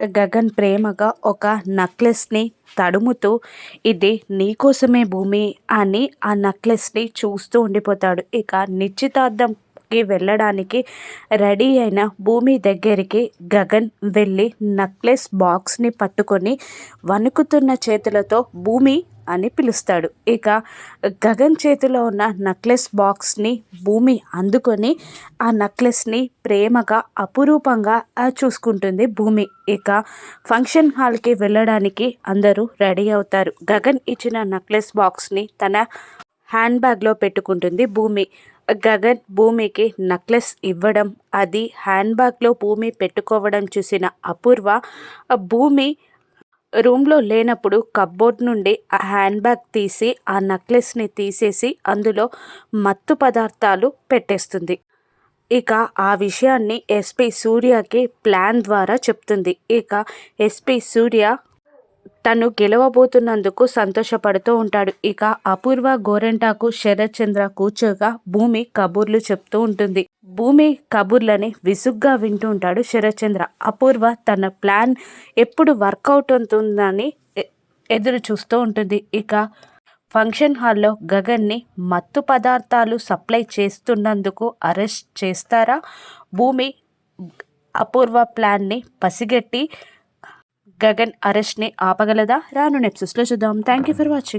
గగన్ ప్రేమగా ఒక నక్లెస్ని తడుముతూ ఇది నీకోసమే భూమి అని ఆ నక్లెస్ని చూస్తూ ఉండిపోతాడు. ఇక నిశ్చితార్థంకి వెళ్ళడానికి రెడీ అయిన భూమి దగ్గరికి గగన్ వెళ్ళి నక్లెస్ బాక్స్ని పట్టుకొని వణుకుతున్న చేతులతో భూమి అని పిలుస్తాడు. ఇక గగన్ చేతిలో ఉన్న నక్లెస్ బాక్స్ని భూమి అందుకొని ఆ నక్లెస్ని ప్రేమగా అపురూపంగా చూసుకుంటుంది భూమి. ఇక ఫంక్షన్ హాల్కి వెళ్ళడానికి అందరూ రెడీ అవుతారు. గగన్ ఇచ్చిన నక్లెస్ బాక్స్ని తన హ్యాండ్ బ్యాగ్లో పెట్టుకుంటుంది భూమి. గగన్ భూమికి నక్లెస్ ఇవ్వడం అది హ్యాండ్ బ్యాగ్లో భూమి పెట్టుకోవడం చూసిన అపూర్వ భూమి రూమ్లో లేనప్పుడు కబ్బోర్డ్ నుండి ఆ హ్యాండ్ బ్యాగ్ తీసి ఆ నెక్లెస్ని తీసేసి అందులో మత్తు పదార్థాలు పెట్టేస్తుంది. ఇక ఆ విషయాన్ని ఎస్పి సూర్యకి ప్లాన్ ద్వారా చెప్తుంది. ఇక ఎస్పి సూర్య తను గెలవబోతున్నందుకు సంతోషపడుతూ ఉంటాడు. ఇక అపూర్వ గోరెంటాకు శరత్ చంద్ర కూర్చోగా భూమి కబుర్లు చెప్తూ ఉంటుంది. భూమి కబుర్లని విసుగ్గా వింటూ ఉంటాడు శరత్చంద్ర. అపూర్వ తన ప్లాన్ ఎప్పుడు వర్కౌట్ అవుతుందని ఎదురు చూస్తూ ఉంటుంది. ఇక ఫంక్షన్ హాల్లో గగన్ని మత్తు పదార్థాలు సప్లై చేస్తున్నందుకు అరెస్ట్ చేస్తారా? భూమి అపూర్వ ప్లాన్ని పసిగట్టి గగన్ అరెస్ట్ని ఆపగలదా? రాను నెప్సెస్లో చూద్దాం. Thank you for watching